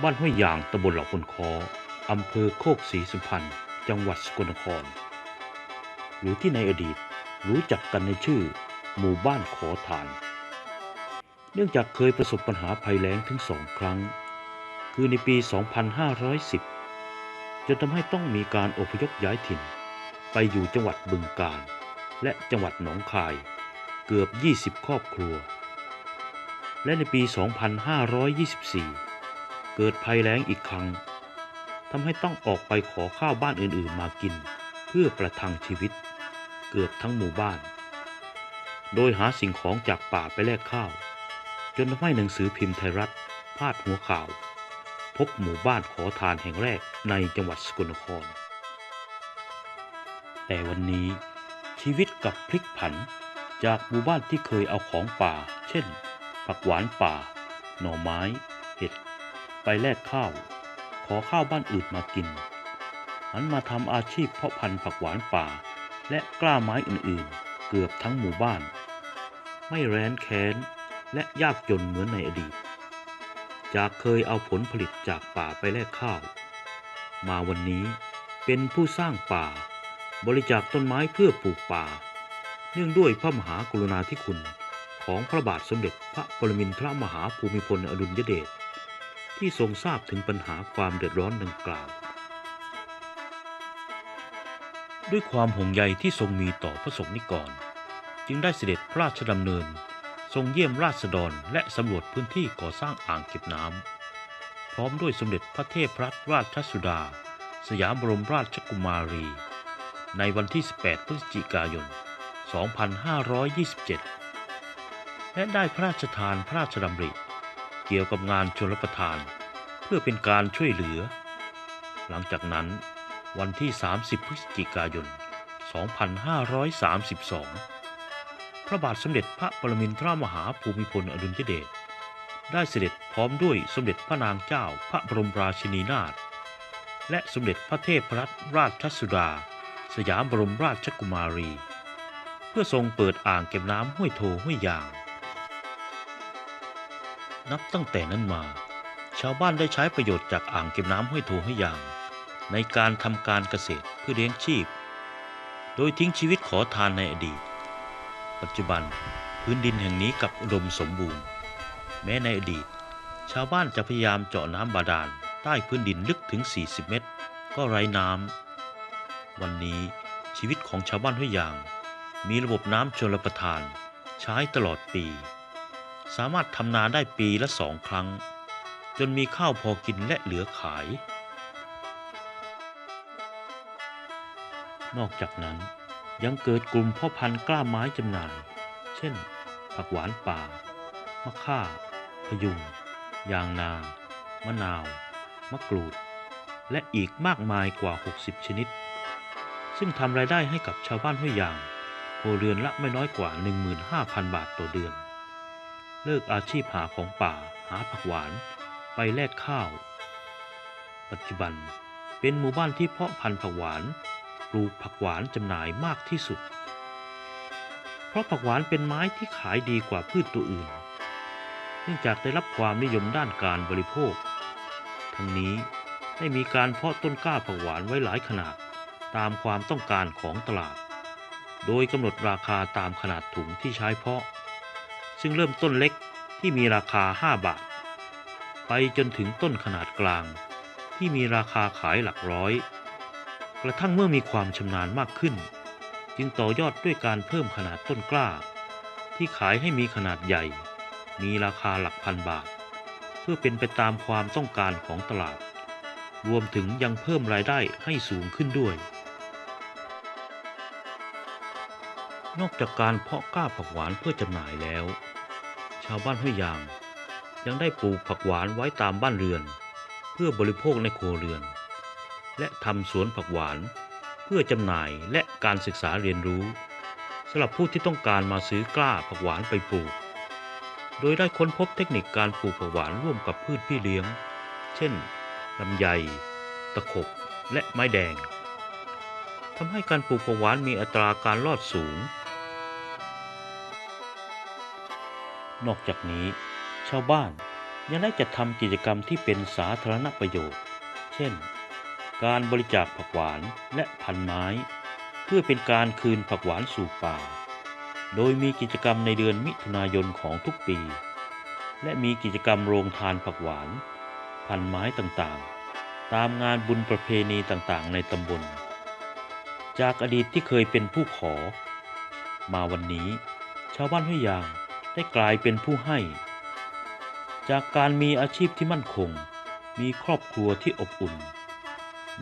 บ้านห้วยยางตำบลเหล่าคนคออำเภอโคกศรีสุพรรณจังหวัดสกลนคร หรือที่ในอดีตรู้จักกันในชื่อ หมู่บ้านขอทาน เนื่องจากเคยประสบปัญหาภัยแล้งถึงสองครั้ง คือในปี 2510 จนทำให้ต้องมีการอพยพย้ายถิ่น ไปอยู่จังหวัดบึงกาฬและจังหวัดหนองคายเกือบ 20 ครอบครัว และในปี 2524 เกิดภัยแล้งอีกครั้งทำให้ต้องออกไปขอข้าวบ้านอื่นๆมากิน เพื่อประทังชีวิต เกือบทั้งหมู่บ้าน โดยหาสิ่งของจากป่าไปแลกข้าว จนทำให้หนังสือพิมพ์ไทยรัฐพาดหัวข่าว พบหมู่บ้านขอทานแห่งแรกในจังหวัดสกลนคร แต่วันนี้ชีวิตกับพลิกผันจากหมู่บ้านที่เคยเอาของป่า เช่น ผักหวานป่า หน่อไม้ เห็ด ไปแลกข้าว ขอข้าวบ้านอื่นมากินหันมาทำอาชีพเพาะพันธุ์ผักหวานป่า และกล้าไม้อื่นๆ เกือบทั้งหมู่บ้าน ไม่แร้นแค้นและยากจนเหมือนในอดีต จากเคยเอาผลผลิตจากป่าไปแลกข้าว มาวันนี้เป็นผู้สร้างป่า บริจาคต้นไม้เพื่อปลูกป่า เนื่องด้วยพระมหากรุณาธิคุณของพระบาทสมเด็จพระปรมินทรมหาภูมิพลอดุลยเดช ที่ทรงทราบถึงปัญหาความเดือดร้อนดังกล่าว ด้วยความห่วงใยที่ทรงมีต่อพระสงฆ์นิกร จึงได้เสด็จพระราชดำเนิน ทรงเยี่ยมราษฎรและสำรวจพื้นที่ก่อสร้างอ่างเก็บน้ำพร้อมด้วยสมเด็จพระเทพรัตนราชสุดา สยามบรมราชกุมารี ในวันที่ 18 พฤศจิกายน 2527 และได้พระราชทานพระราชดำริ กี่ยวกับงานชลประทาน เพื่อเป็นการช่วยเหลือ หลังจากนั้นวันที่ 30 พฤศจิกายน 2532 พระบาทสมเด็จพระปรมินทรมหาภูมิพลอดุลยเดชได้เสด็จพร้อมด้วยสมเด็จพระนางเจ้าพระบรมราชินีนาถและสมเด็จพระเทพรัตนราชสุดา สยามบรมราชกุมารี เพื่อทรงเปิดอ่างเก็บน้ำห้วยโทห้วยยาง นับตั้งแต่นั้นมา ชาวบ้านได้ใช้ประโยชน์จากอ่างเก็บน้ำห้วยโทห้วยยาง ในการทำการเกษตรเพื่อเลี้ยงชีพ โดยทิ้งชีวิตขอทานในอดีต ปัจจุบันพื้นดินแห่งนี้กลับอุดมสมบูรณ์ แม้ในอดีต ชาวบ้านจะพยายามเจาะน้ำบาดาลใต้พื้นดินลึกถึง 40 เมตร ก็ไร้น้ำ วันนี้ชีวิตของชาวบ้านห้วยยาง มีระบบน้ำชลประทาน ใช้ตลอดปี สามารถทำนาได้ปีละสองครั้ง จนมีข้าวพอกินและเหลือขาย นอกจากนั้นยังเกิดกลุ่มพ่อพันธุ์กล้าไม้จำหน่าย เช่น ผักหวานป่า มะข่า พยุง ยางนา มะนาว มะกรูด และอีกมากมายกว่า 60 ชนิด ซึ่งทำรายได้ให้กับชาวบ้านห้วยยางครัวเรือนละไม่น้อยกว่า 15,000 บาทต่อเดือน เลิกอาชีพหาของป่าหาผักหวาน ไปแลกข้าว ปัจจุบันเป็นหมู่บ้านที่เพาะพันธุ์ผักหวานปลูกผักหวานจำหน่ายมากที่สุด เพราะผักหวานเป็นไม้ที่ขายดีกว่าพืชตัวอื่น เนื่องจากได้รับความนิยมด้านการบริโภค ทั้งนี้ได้มีการเพาะต้นกล้าผักหวานไว้หลายขนาดตามความต้องการของตลาด โดยกำหนดราคาตามขนาดถุงที่ใช้เพาะ ซึ่งเริ่มต้นเล็กที่มีราคา 5 บาท ไปจนถึงต้นขนาดกลาง ที่มีราคาขายหลักร้อย กระทั่งเมื่อมีความชำนาญมากขึ้น จึงต่อยอดด้วยการเพิ่มขนาดต้นกล้า ที่ขายให้มีขนาดใหญ่ มีราคาหลักพันบาท เพื่อเป็นไปตามความต้องการของตลาด รวมถึงยังเพิ่มรายได้ให้สูงขึ้นด้วย นอกจากการเพาะกล้าผักหวานเพื่อจำหน่ายแล้ว ชาวบ้านห้วยยาง ยังได้ปลูกผักหวานไว้ตามบ้านเรือน เพื่อบริโภคในครัวเรือน และทำสวนผักหวานเพื่อจำหน่ายและการศึกษาเรียนรู้สำหรับผู้ที่ต้องการมาซื้อกล้าผักหวานไปปลูก โดยได้ค้นพบเทคนิคการปลูกผักหวานร่วมกับพืชพี่เลี้ยง เช่นลำไย ตะขบ และไม้แดงทำให้การปลูกผักหวานมีอัตราการรอดสูง นอกจากนี้ ชาวบ้านยังได้จัดทำกิจกรรมที่เป็นสาธารณประโยชน์ เช่น การบริจาคผักหวานและพันไม้ เพื่อเป็นการคืนผักหวานสู่ป่า โดยมีกิจกรรมในเดือนมิถุนายนของทุกปี และมีกิจกรรมโรงทานผักหวาน พันไม้ต่างๆ ตามงานบุญประเพณีต่างๆ ในตำบล จากอดีตที่เคยเป็นผู้ขอ มาวันนี้ ชาวบ้านห้วยยาง ได้กลายเป็นผู้ให้ จากการมีอาชีพที่มั่นคง มีครอบครัวที่อบอุ่น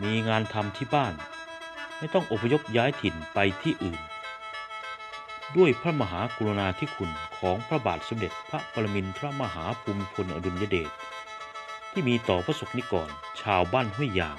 มีงานทำที่บ้าน ไม่ต้องอพยพย้ายถิ่นไปที่อื่น ด้วยพระมหากรุณาธิคุณของพระบาทสมเด็จพระปรมินทรมหาภูมิพลอดุลยเดชที่มีต่อพระสงฆ์นิกรชาวบ้านห้วยยาง